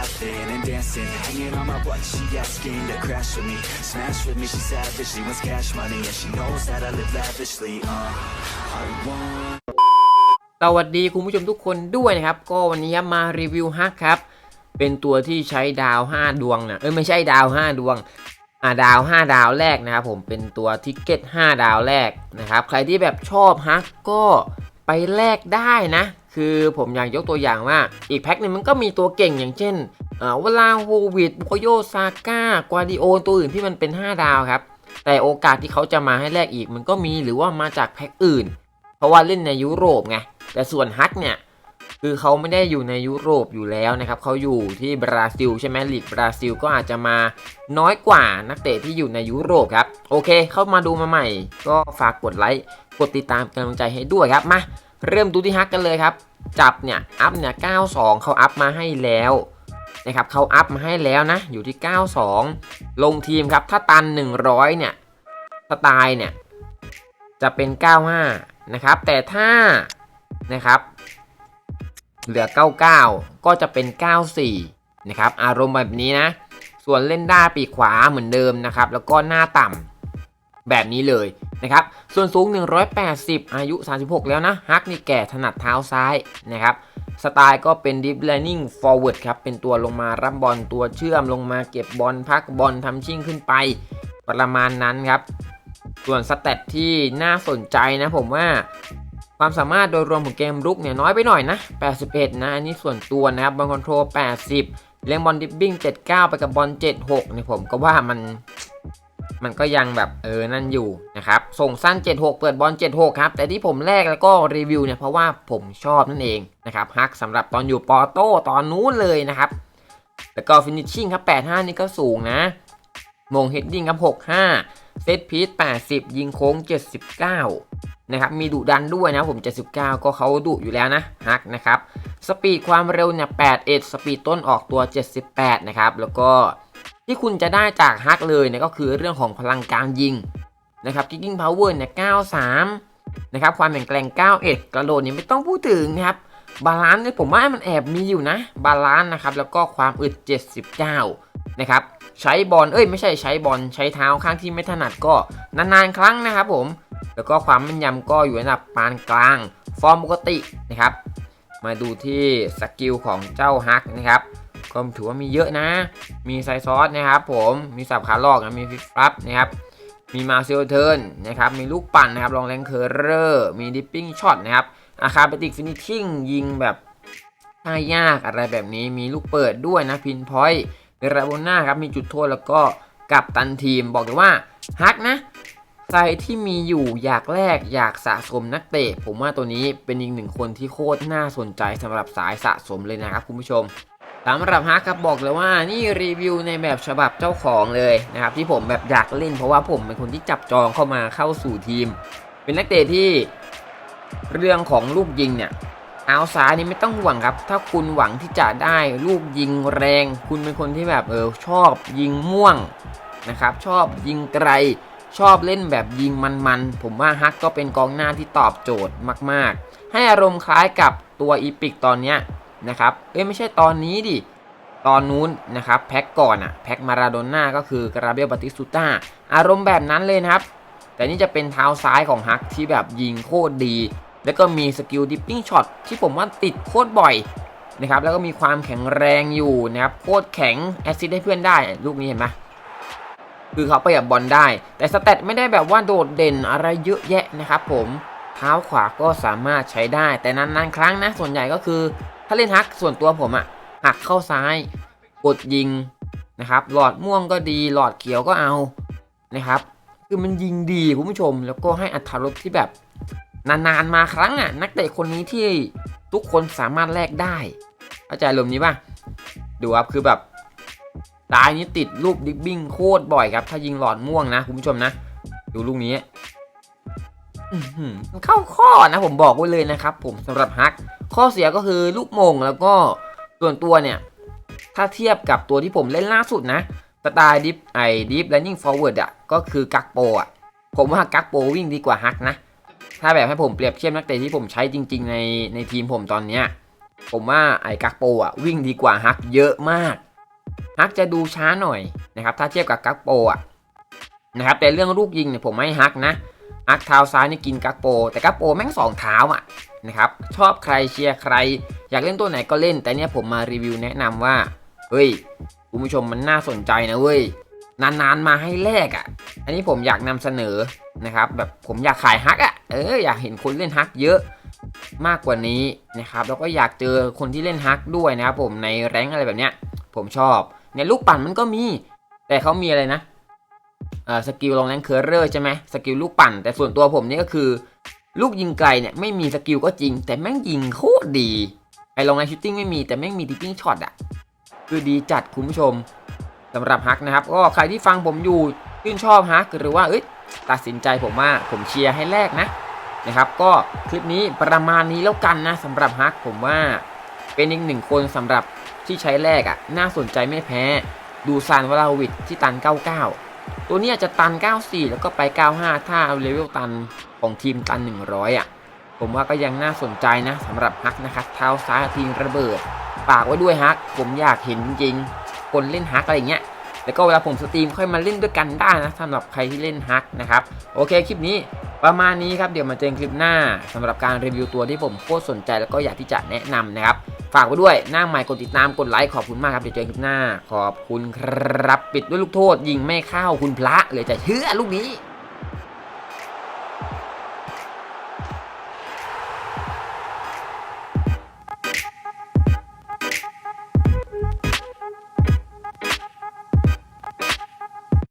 laughing and dancing. Hanging on my butt, she asking to crash with me. Smash with me, she savage, she wants cash money. And she knows that I live lavishly, uh. I want สวัสดีคุณผู้ชมทุกคนด้วยนะครับ ก็วันนี้มารีวิวฮักครับ เป็นตัวที่ใช้ดาว 5 ดวงนะเอ้ยไม่ใช่ดาว 5 ดวงอ่าดาว 5 ดาวแรกนะครับผมเป็นตัวทิกเก็ต 5 ดาวแรกนะครับ ใครที่แบบชอบฮักก็ไปแลกได้นะ คือผมอยากยกตัวอย่างว่า อีกแพ็คหนึ่งมันก็มีตัวเก่งอย่างเช่นเวลาโฮวิดบุโกโยซาก้ากวาดิโอตัวอื่นที่มันเป็น 5 ดาวครับ แต่โอกาสที่เขาจะมาให้แลกอีกมันก็มีหรือว่ามาจากแพ็คอื่น เพราะว่าเล่นในยุโรปไง แต่ส่วนฮักเนี่ยคือเขาไม่ได้อยู่ในยุโรปอยู่แล้วนะครับเขาอยู่ที่บราซิลใช่ไหมลีกบราซิลก็อาจจะมาน้อยกว่านักเตะที่อยู่ในยุโรปครับ โอเค เข้ามาดูมาใหม่ ก็ฝากกดไลค์ กดติดตามกำลังใจให้ด้วยครับมา เริ่มดูที่ฮักกันเลยครับ จับเนี่ยอัพเนี่ย 92 เขาอัพมาให้แล้วนะครับเขาอัพมาให้แล้วนะ อยู่ที่ 92 ลงทีมครับ ถ้าตัน 100 เนี่ยสไตล์เนี่ย จะเป็น 95 นะครับ แต่ถ้านะครับเหลือ 99 ก็จะเป็น 94 นะครับ อารมณ์แบบนี้นะ ส่วนเล่นด้าปีกขวาเหมือนเดิมนะครับ แล้วก็หน้าต่ำแบบนี้เลย นะครับ ส่วนสูง 180 อายุ 36 แล้วนะฮักนี่แก่ถนัดเท้าซ้ายนะครับสไตล์ก็เป็น deep learning forward ครับ เป็นตัวลงมารับบอลตัวเชื่อมลงมาเก็บบอลพักบอลทำชิ่งขึ้นไป ประมาณนั้นครับ ส่วนสเตตที่น่าสนใจนะผมว่าความสามารถโดยรวมของเกมรุกเนี่ยน้อยไปหน่อยนะ 81 นะ อันนี้ส่วนตัวนะครับบอลคอนโทรล 80 เลี้ยงบอลดิฟบิ้ง 79 ไปกับบอล 76เนี่ยผมก็ว่ามัน มันก็ยังแบบเออนั่นอยู่นะครับส่งสั้น 76 เปิดบอล 76 ครับ แต่ที่ผมแรกแล้วก็รีวิวเนี่ยเพราะว่าผมชอบนั่นเองนะครับฮักสำหรับตอนอยู่ปอโต้ตอนนู้นเลยนะครับแล้วก็ฟินิชชิ่งครับ 85 นี่ก็สูงนะ มงเฮดดิ้งครับ 65 เซตพีท80 ยิงโค้ง 79 นะครับ มีดุดันด้วยนะผม 79 ก็เขาดุอยู่แล้วนะฮักนะครับ สปีดความเร็วเนี่ย 81 สปีดต้นออกตัว 78 นะครับ แล้วก็ ที่คุณจะได้จากฮักเลยเนี่ยก็คือเรื่องของพลังการยิงนะครับคิกกิ้งพาวเวอร์เนี่ย93นะครับความแข็งแกร่ง 91 กระโดดเนี่ยไม่ต้องพูดถึงนะครับบาลานซ์เนี่ยผมว่ามันแอบมีอยู่นะ บาลานซ์นะครับแล้วก็ความอึด 79 นะครับใช้บอลเอ้ยไม่ใช่ใช้บอลใช้เท้าข้างที่ไม่ถนัดก็นานๆครั้งนะครับผมแล้วก็ความแม่นยำก็อยู่ในระดับปานกลาง ฟอร์มปกตินะครับ มาดูที่สกิลของเจ้าฮักนะครับ ก็ถือว่ามีเยอะนะ มีไซซอสนะครับผมมีสับขาหลอกนะมีฟิปฟับนะครับมีมาเซลเทิร์นนะครับมีลูกปั่นนะครับลองแรงเคอร์เรอร์มีดิปปิ้งช็อตนะครับอาคาเปติกฟินิชชิ่งยิงแบบท่ายากอะไรแบบนี้มีลูกเปิดด้วยนะพินพอยต์เวราโบน่าครับมีจุดโทษแล้วก็กับตันทีมบอกเลยว่าฮักนะใครที่มีอยู่อยากแลกอยากสะสมนักเตะ ผมว่าตัวนี้เป็นอีกหนึ่งคนที่โคตรน่าสนใจสำหรับสายสะสมเลยนะครับคุณผู้ชม สำหรับฮักครับบอกเลยว่านี่รีวิวในแบบฉบับเจ้าของเลยนะครับที่ผมแบบอยากเล่นเพราะว่าผมเป็นคนที่จับจองเข้ามาเข้าสู่ทีม เป็นนักเตะที่เรื่องของลูกยิงเนี่ยเอาซ้ายนี่ไม่ต้องห่วงครับ ถ้าคุณหวังที่จะได้ลูกยิงแรง คุณเป็นคนที่แบบเออชอบยิงม่วงนะครับชอบยิงไกลชอบเล่นแบบยิงมันๆ ผมว่าฮักก็เป็นกองหน้าที่ตอบโจทย์มาก ๆ ให้อารมณ์คล้ายกับตัวอีพิกตอนเนี้ย นะครับเอ้ยไม่ใช่ตอนนี้ดิตอนนู้นนะครับแพ็กก่อนอะแพ็กมาราโดน่าก็คือกราเบลบาติสตูต้าอารมณ์แบบนั้นเลยนะครับ แต่นี่จะเป็นเท้าซ้ายของฮักที่แบบยิงโคตรดี แล้วก็มีสกิลดิปปิ้งช็อตที่ผมว่าติดโคตรบ่อยนะครับแล้วก็มีความแข็งแรงอยู่นะครับโคตรแข็งแอซซิดให้เพื่อนได้ลูกนี้เห็นไหมคือเขาประหยัดบอลได้ แต่สเตตไม่ได้แบบว่าโดดเด่นอะไรเยอะแยะนะครับผมเท้าขวาก็สามารถใช้ได้ แต่นานๆครั้งนะส่วนใหญ่ก็คือ ถ้าเล่นฮักส่วนตัวผมอะหักเข้าซ้ายกดยิงนะครับหลอดม่วงก็ดีหลอดเขียวก็เอานะครับคือมันยิงดีคุณผู้ชม แล้วก็ให้อัตรารสที่แบบนานๆมาครั้งอะนักเตะคนนี้ที่ทุกคนสามารถแลกได้เข้าใจลมนี้ป่ะดูครับคือแบบตายนี้ติดลูกดิกบิ้งโคตรบ่อยครับ ถ้ายิงหลอดม่วงนะคุณผู้ชมนะ ดูลูกนี้อื้อหือเข้าข้อนะผมบอกไว้เลยนะครับ ผมสำหรับฮัก ข้อเสียก็คือลูกมงแล้วก็ส่วนตัวเนี่ย ถ้าเทียบกับตัวที่ผมเล่นล่าสุดนะสไตล์ดิฟไอดิฟแลนดิ้งฟอร์เวิร์ดอะก็คือกักโปอะผมว่ากักโปวิ่งดีกว่าฮักนะ ถ้าแบบให้ผมเปรียบเทียบนักเตะที่ผมใช้จริง ๆ ในในทีมผมตอนเนี้ยผมว่าไอ้กักโปอะวิ่งดีกว่าฮักเยอะมากฮักจะดูช้าหน่อยนะครับถ้าเทียบกับกักโปอะนะครับแต่เรื่องลูกยิงเนี่ยผมไม่ฮักนะ ฮักเท้าซ้ายนี่กินกักโป แต่กักโปแม่งสองเท้าอะนะครับชอบใครเชียร์ใคร อยากเล่นตัวไหนก็เล่น แต่เนี่ยผมมารีวิวแนะนำว่า เฮ้ยคุณผู้ชมมันน่าสนใจนะเว้ยนานๆมาให้แลกอะ อันนี้ผมอยากนำเสนอนะครับ แบบผมอยากขายฮักอะเอออยากเห็นคนเล่นฮักเยอะมากกว่านี้นะครับ แล้วก็อยากเจอคนที่เล่นฮักด้วยนะครับผมในแรงอะไรแบบเนี้ยผมชอบเนี่ยลูกปั่นมันก็มี แต่เขามีอะไรนะ สกิลลองแรงเคอร์เรอร์ใช่ไหมสกิลลูกปั่น แต่ส่วนตัวผมนี่ก็คือ ลูกยิงไกลเนี่ยไม่มีสกิลก็จริง แต่แม่งยิงโคตรดีไอ้ลองแรงชูตติ้งไม่มีแต่แม่งมีทิปปิ้งช็อตอะคือดีจัดคุณผู้ชมสำหรับฮักนะครับก็ใครที่ฟังผมอยู่ชื่นชอบฮักหรือว่าเอ้ยตัดสินใจผมว่าผมเชียร์ให้แรกนะนะครับ ก็คลิปนี้ประมาณนี้แล้วกันนะสำหรับฮักผมว่าเป็นอีกหนึ่งคนสำหรับที่ใช้แรกอะ่ะ น่าสนใจไม่แพ้ ดูซานวราวิดที่ตัน 99 ตัวนี้จะตัน 94 แล้วก็ไป 95 ถ้าเอาเลเวลตันของทีมตัน 100 อะ ผมว่าก็ยังน่าสนใจนะสำหรับฮักนะครับเท้าซ้ายทีมระเบิดฝากไว้ด้วยฮัก ผมอยากเห็นจริงๆ คนเล่นฮักอะไรเงี้ยแล้วก็เวลาผมสตรีมค่อยมาเล่นด้วยกันได้นะสำหรับใครที่เล่นฮักนะครับ โอเคคลิปนี้ประมาณนี้ครับ เดี๋ยวมาเจอกันคลิปหน้าสำหรับการรีวิวตัวที่ผมโคตรสนใจแล้วก็อยากที่จะแนะนำนะครับ ฝากไว้ด้วยหน้าใหม่กดติดตามกดไลค์ขอบคุณมากครับเดี๋ยวเจอกันคลิปหน้า ขอบคุณครับปิดด้วยลูกโทษยิงไม่เข้าคุณพระเลยจะเชื่อลูกนี้